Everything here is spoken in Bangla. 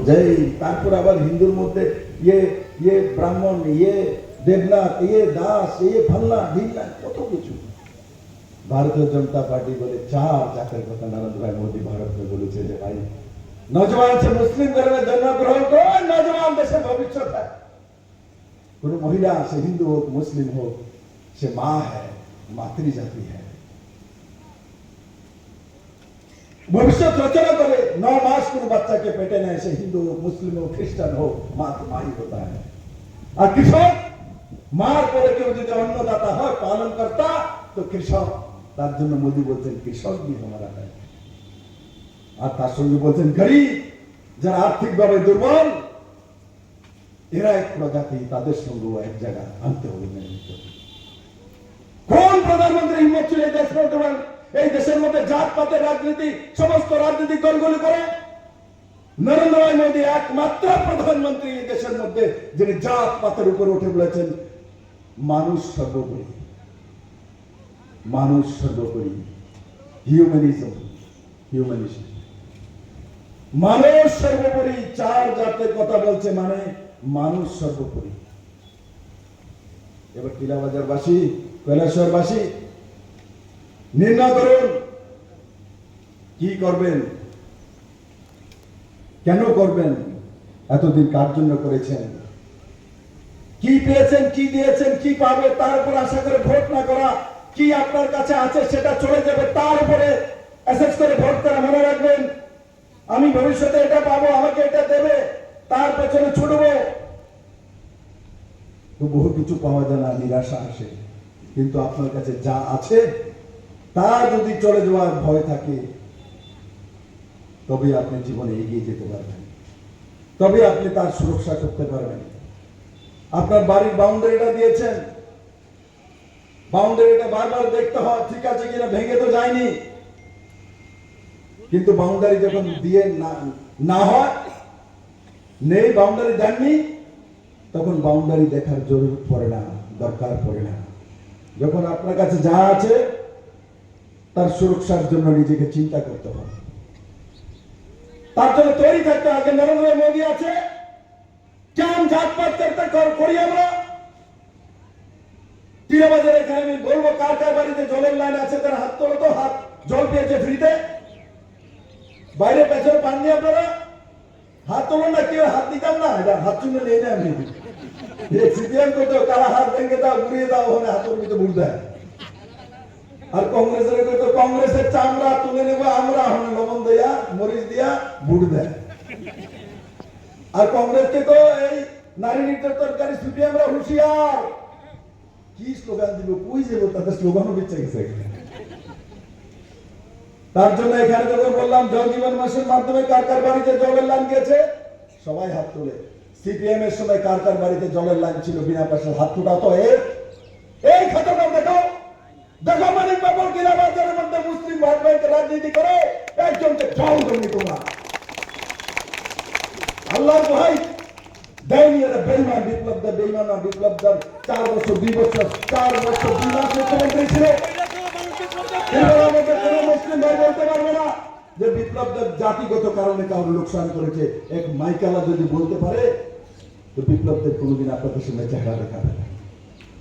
জয় তারপর আবার হিন্দুর মধ্যে ইয়ে ইয়ে ব্রাহ্মণ ইয়ে দেবনাথ ইয়ে দাস ইয়ে ফাল্লা ঢিল্লা কত কিছু ভারতীয় জনতা পার্টি বলে চার জাতের কথা নরেন্দ্র ভাই মোদী ভারতকে বলেছে যে ভাই নজওয়ান সে মুসলিম ধর্মে জন্মগ্রহণ করে নজওয়ান দেশের ভবিষ্যৎ है কোন মহিলা সে হিন্দু হোক মুসলিম হোক সে মা है মাতৃ জাতি है ভবিষ্যৎ রচনা করে ন মাস কোনো বাচ্চাকে পেটে নেয়, সে হিন্দু মুসলিম হোক, খ্রিস্টান হোক মা তো মাই হতা আর কৃষক, মার পরে কেউ যদি অন্নদাতা হয় পালন কর্তা তো কৃষক, তার জন্য মোদী বলছেন, কৃষক বি হমারা হয় আর তার সঙ্গে বলছেন, গরিব, যারা আর্থিকভাবে দুর্বল, এরা এক প্রজাতি, তাদের সঙ্গেও এক জায়গা আনতে হবে কোন প্রধানমন্ত্রী হিম্মত চলে এই দেশ এই দেশের মধ্যে জাত পাতের রাজনীতি, সমস্ত রাজনীতি দলগুলি করে নরেন্দ্র মোদী একমাত্র প্রধানমন্ত্রী এই দেশের মধ্যে যিনি জাত পাতের উপরে উঠে বলেছেন মানুষ সর্বোপরি। মানুষ সর্বোপরি। হিউম্যানিজম হিউম্যানিজম মানুষ সর্বোপরি, চার জাতের কথা বলছে মানে মানুষ সর্বোপরি। এবার টিলাবাজার বাসী কৈলাসর বাসী নির্ণয় করুন, কি করবেন? কেন করবেন? এতদিন কার জন্য করেছেন? কি পেয়েছেন, কি দিয়েছেন, কি পাবে, তার উপর আশা করে ভোট না করা, কি আপনার কাছে আছে সেটা চলে যাবে, তার উপরে অ্যাসেস করে ভোট করা মনে রাখবেন। আমি ভবিষ্যতে এটা পাবো, আমাকে এটা দেবে, তার পেছনে ছুটবো। তো বহু কিছু পাওয়া যায় না, নিরাশা আসে। কিন্তু আপনার কাছে যা আছে, তা যদি চলে যাওয়ার ভয় থাকে তবে আপনি জীবনে এগিয়ে যেতে পারবেন। তবে আপনি তার সুরক্ষা করতে পারবেন। আপনার বাড়ির বাউন্ডারিটা দিয়েছেন। বাউন্ডারিটা বারবার দেখতে হয়, ঠিক আছে কিনা ভেঙে তো যায়নি। কিন্তু বাউন্ডারি যখন দিয়ে না না হয়, নেই বাউন্ডারি দেননি, তখন বাউন্ডারি দেখার জরুর পড়ে না, দরকার পড়ে না। যখন আপনার কাছে যা আছে, তার সুরক্ষার জন্য নিজেকে চিন্তা করতে হবে। তার জন্য তৈরি থাকতে আগে নরেন্দ্র মোদী আছে। কেমন জাতপাত করতে করি আমরা। টিরাবাজার এখানে আমি বলব, কার কার বাড়িতে জলের লাইন আছে, তার হাত তোলো তো, হাত জল পেয়েছে ফ্রিতে। বাইরে পেছনে পাননি আপনারা? হাত তোলো না, কেউ হাত দিতাম না। এটা হাত চুনে নিয়ে নেয় আমি সিপিএম করতে কারা হাত ভেঙে দাও ঘুরিয়ে দাও, ওখানে হাতের ভিতরে বুড় দেয়। আর কংগ্রেসের করতে কংগ্রেসের চামড়া তুলে নেব, আমরা ওখানে লবণ দেয়া, মরিচ দিয়া বুড় দেয়। আর কংগ্রেসকে তো এই নারী নির্যাতনকারী সিপিএমরা হুঁশিয়ার। কি স্লোগান দিব, কই যাব তাদের স্লোগানও বেঁচে গেছে। তার জন্য এখানে যখন বললাম, জল জীবন মাসের মাধ্যমে কার কার বাড়িতে জলের লাইন গেছে সবাই হাত তুলে। সিপিএম এর সময় কার কার বাড়িতে জলের লাইন ছিল, বিনা পয়সার হাত তোলা তো এর। জমি তোলা আল্লাহ ভাই দেয়নি এরা বেইমান বিপ্লব দা বেইমান না বিপ্লব দা চার বছর, দুই বছর, চার বছর, দুই মাস মুখ্যমন্ত্রী ছিল এবার কোনো মুসলিম ভাই বলতে পারবে না যে বিপ্লব দা জাতিগত কারণে কারও লোকসান করেছে। এক মাইকালা যদি বলতে পারে, তো বিপ্লবদের কোনোদিন আপনাদের সঙ্গে চেহারা দেখাবে না।